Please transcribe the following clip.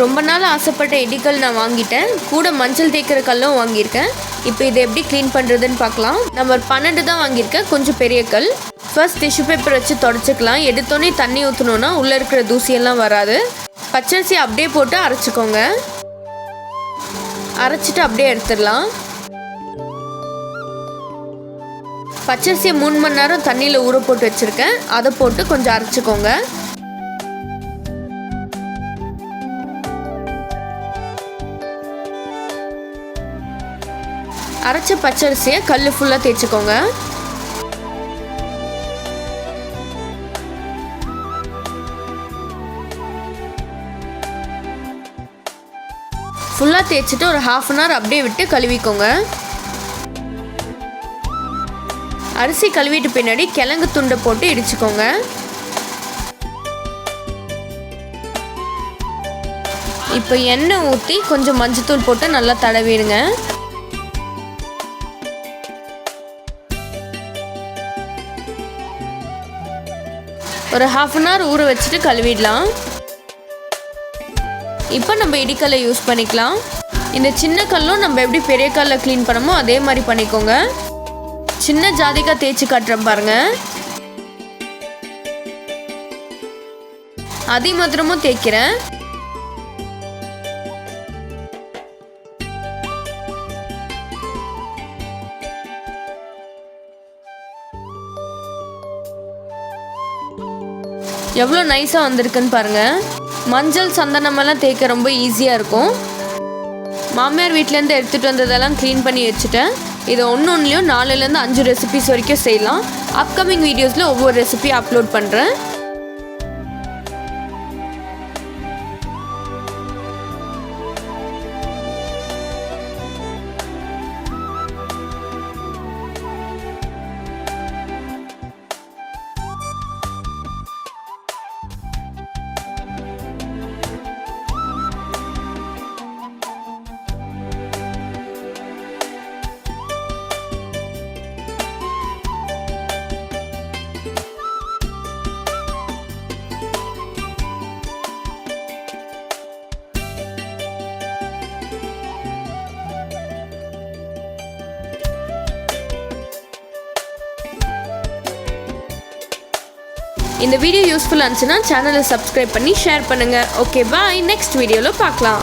ரொம்ப நாள் ஆசைப்பட்ட எடிக்கல் நான் வாங்கிட்டேன். கூட மஞ்சள் தேய்க்கிற கல்லும் வாங்கியிருக்கேன். இப்போ இதை எப்படி க்ளீன் பண்ணுறதுன்னு பார்க்கலாம். நம்பர் பன்னெண்டு தான் வாங்கியிருக்கேன். கொஞ்சம் பெரிய கல். ஃபர்ஸ்ட் டிஷ்யூ பேப்பர் வச்சு தொடச்சிக்கலாம். எடுத்தோடனே தண்ணி ஊற்றணுன்னா உள்ளே இருக்கிற தூசியெல்லாம் வராது. பச்சரிசி அப்படியே போட்டு அரைச்சிக்கோங்க. அரைச்சிட்டு அப்படியே எடுத்துடலாம். பச்சரிசியை மூணு மணி நேரம் தண்ணியில் ஊற போட்டு வச்சுருக்கேன். அதை போட்டு கொஞ்சம் அரைச்சிக்கோங்க. அரைச்ச பச்சரிசியை கல் ஃபுல்லாக தேய்ச்சிக்கோங்க. ஃபுல்லாக தேய்ச்சிட்டு ஒரு ஹாஃப் அன் ஹவர் அப்படியே விட்டு கழுவிக்கோங்க. அரிசி கழுவிட்டு பின்னாடி கிழங்கு துண்டை போட்டு இடிச்சுக்கோங்க. இப்போ எண்ணெய் ஊற்றி கொஞ்சம் மஞ்சத்தூள் போட்டு நல்லா தடவிடுங்க. ஒரு ஹாஃப் அன் ஹவர் ஊற வச்சுட்டு கழுவிடலாம். இப்போ நம்ம இடிக்கல்லை யூஸ் பண்ணிக்கலாம். இந்த சின்ன கல்லும் நம்ம எப்படி பெரிய கல்லை க்ளீன் பண்ணமோ அதே மாதிரி பண்ணிக்கோங்க. சின்ன ஜாதிக்காய் தேய்ச்சி காட்டுறேன் பாருங்க. அதே மாத்திரமும் தேய்க்கிறேன். எவ்வளோ நைஸாக வந்திருக்குன்னு பாருங்கள் மஞ்சள் சந்தனமெல்லாம் தேய்க்க ரொம்ப ஈஸியாக இருக்கும். மாமியார் வீட்டிலேருந்து எடுத்துகிட்டு வந்ததெல்லாம் க்ளீன் பண்ணி வச்சுட்டேன். இதை ஒன்று ஒன்றுலையும் நாலுலேருந்து அஞ்சு ரெசிபிஸ் வரைக்கும் செய்யலாம். அப்கமிங் வீடியோஸில் ஒவ்வொரு ரெசிபி அப்லோட் பண்ணுறேன் இந்த வீடியோ யூஸ்ஃபுல்லாக இருந்துச்சுன்னா சேனலை சப்ஸ்கிரைப் பண்ணி ஷேர் பண்ணுங்கள் ஓகே பாய் நெக்ஸ்ட் வீடியோவில் பார்க்கலாம்.